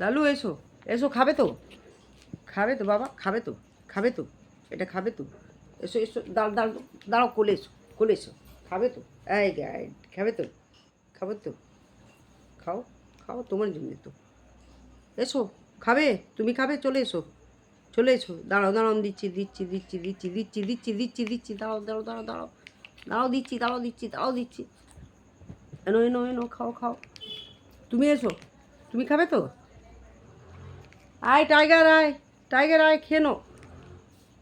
লালু, এসো এসো, খাবে তো। খাবে তো, বাবা, খাবে তো খাবে তো, এটা খাবে তো। এসো এসো দাঁড় দাঁড় দাঁড়াও, কোলে এসো কোলে এসো। খাবে তো? এই, খাবে তো? খাবে তো? খাও খাও, তোমার জন্য তো। এসো, খাবে? তুমি খাবে? চলে এসো। চলে এসো। দাঁড়াও দাঁড়াও, দিচ্ছি দিচ্ছি দিচ্ছি দিচ্ছি দিচ্ছি দিচ্ছি দিচ্ছি দিচ্ছি, দাঁড়াও দাঁড়াও দাঁড়াও দাঁড়াও। দাঁড়াও, দিচ্ছি দাঁড়াও দিচ্ছি দাঁড়াও, দিচ্ছি। এনো এনো এনো, খাও খাও। তুমি এসো। তুমি খাবে তো? আয় টাইগার আয় টাইগার আয় খেয়ে নো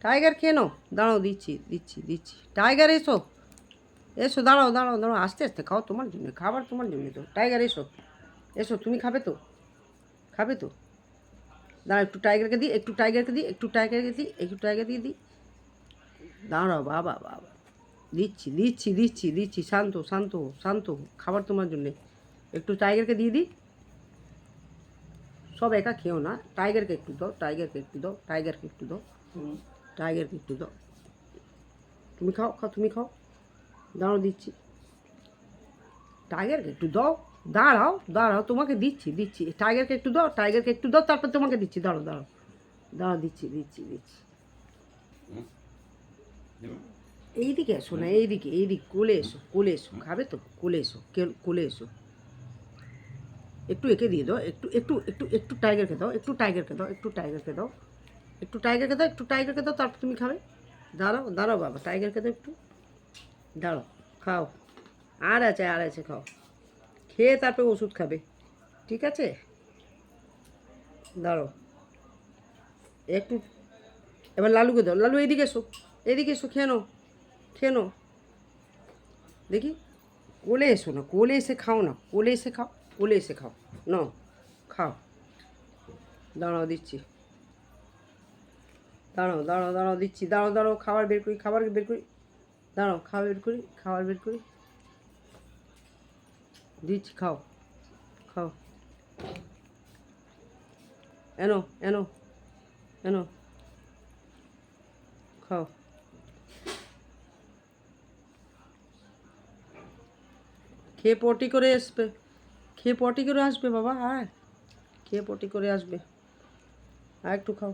টাইগার খেয়ে নো দাঁড়াও, দিচ্ছি দিচ্ছি দিচ্ছি। টাইগার এসো। এসো, দাঁড়াও দাঁড়াও দাঁড়াও। আস্তে আস্তে খাও তোমার জন্য, খাবার তোমার জন্য তো। টাইগার এসো। এসো, তুমি খাবে তো? খাবে তো? দাঁড়াও, একটু টাইগারকে দিই, একটু টাইগারকে দিই, একটু টাইগারকে দিই, একটু টাইগার দিয়ে দিই। দাঁড়াও, বাবা বাবা। দিচ্ছি দিচ্ছি দিচ্ছি দিচ্ছি। শান্ত শান্ত শান্ত। খাবার তোমার জন্যে। একটু টাইগারকে দিয়ে দিই। সব একা খেও না। টাইগারকে একটু দাও টাইগারকে একটু দাও টাইগারকে একটু দাও টাইগারকে একটু দাও। তুমি খাও খাও তুমি খাও। দাঁড়াও দিচ্ছি। টাইগারকে একটু দাও দাঁড়াও দাঁড়াও তোমাকে দিচ্ছি দিচ্ছি। টাইগারকে একটু দাও টাইগারকে একটু দাও তারপর তোমাকে দিচ্ছি দাঁড়াও দাঁড়াও। দাঁড়াও দিচ্ছি দিচ্ছি দিচ্ছি। এইদিকে এসো না এইদিকে এইদিকে কোলে এসো কোলে এসো খাবে তো? কোলে এসো কোলে এসো। একটু একে দিয়ে দাও, একটু একটু একটু একটু টাইগারকে দাও, একটু টাইগারকে দাও, একটু টাইগারকে দাও, একটু টাইগারকে দাও, একটু টাইগারকে দাও, তারপর তুমি খাবে। দাঁড়াও দাঁড়াও বাবা টাইগারকে দাও একটু। দাঁড়াও, খাও। আর আছে আর আছে, খাও। খেয়ে তারপরে ওষুধ খাবে। ঠিক আছে? দাঁড়াও। একটু, এবার লালুকে দাও। লালু এইদিকে এসো, এদিকে এসো, খেয়ে নাও খেয়ে নাও। দেখি, কোলে এসো না, কোলে এসে খাও না, কোলে এসে খাও। কোলে এসে খাও। নাও, খাও। দাঁড়াও, দিচ্ছি। দাঁড়াও দাঁড়াও দাঁড়াও, দিচ্ছি। দাঁড়াও দাঁড়াও, খাবার বের করি, খাবার বের করি। দাঁড়াও, খাবার বের করি, খাবার বের করি। দিচ্ছি, খাও খাও। এনো এনো এনো। খাও। খেয়ে পটি করে আসবে খেয়ে পটি করে আসবে বাবা হ্যাঁ খেয়ে পটি করে আসবে আর একটু খাও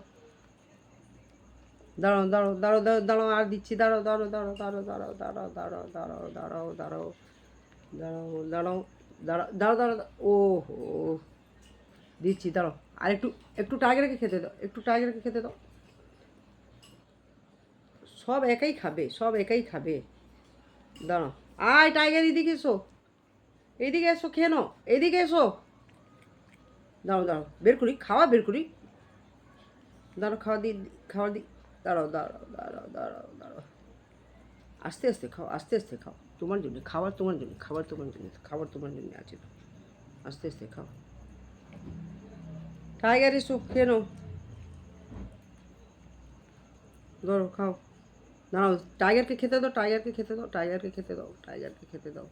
দাঁড়াও দাঁড়াও দাঁড়াও দাঁড়াও দাঁড়াও আর দিচ্ছি দাঁড়াও দাঁড়াও দাঁড়াও দাঁড়াও দাঁড়াও দাঁড়াও দাঁড়াও দাঁড়াও দাঁড়াও দাঁড়াও দাঁড়াও দাঁড়াও দাঁড়াও দাঁড়াও দাঁড়াও ও হো দিচ্ছি দাঁড়াও আর একটু একটু টাইগারকে খেতে দাও একটু টাইগারকে খেতে দাও সব একাই খাবে সব একাই খাবে দাঁড়াও আয় টাইগার এদিকে এসো এইদিকে এসো, খেয়ে নাও। এইদিকে এসো। দাঁড়ো দাঁড়াও। বের করি, খাওয়া বের করি। দাঁড়ো খাওয়া দিই খাওয়া দিই দাঁড়াও দাঁড়াও দাঁড়াও দাঁড়াও দাঁড়াও। আস্তে আস্তে খাও, আস্তে আস্তে খাও। তোমার জন্য খাবার তোমার জন্য খাবার তোমার জন্য খাবার তোমার জন্য আছে তো। আস্তে আস্তে খাও। টাইগার এসো, খেয়ে নাও। ধরো, খাও। দাঁড়াও, টাইগারকে খেতে দাও, টাইগারকে খেতে দাও, টাইগারকে খেতে দাও, টাইগারকে খেতে দাও।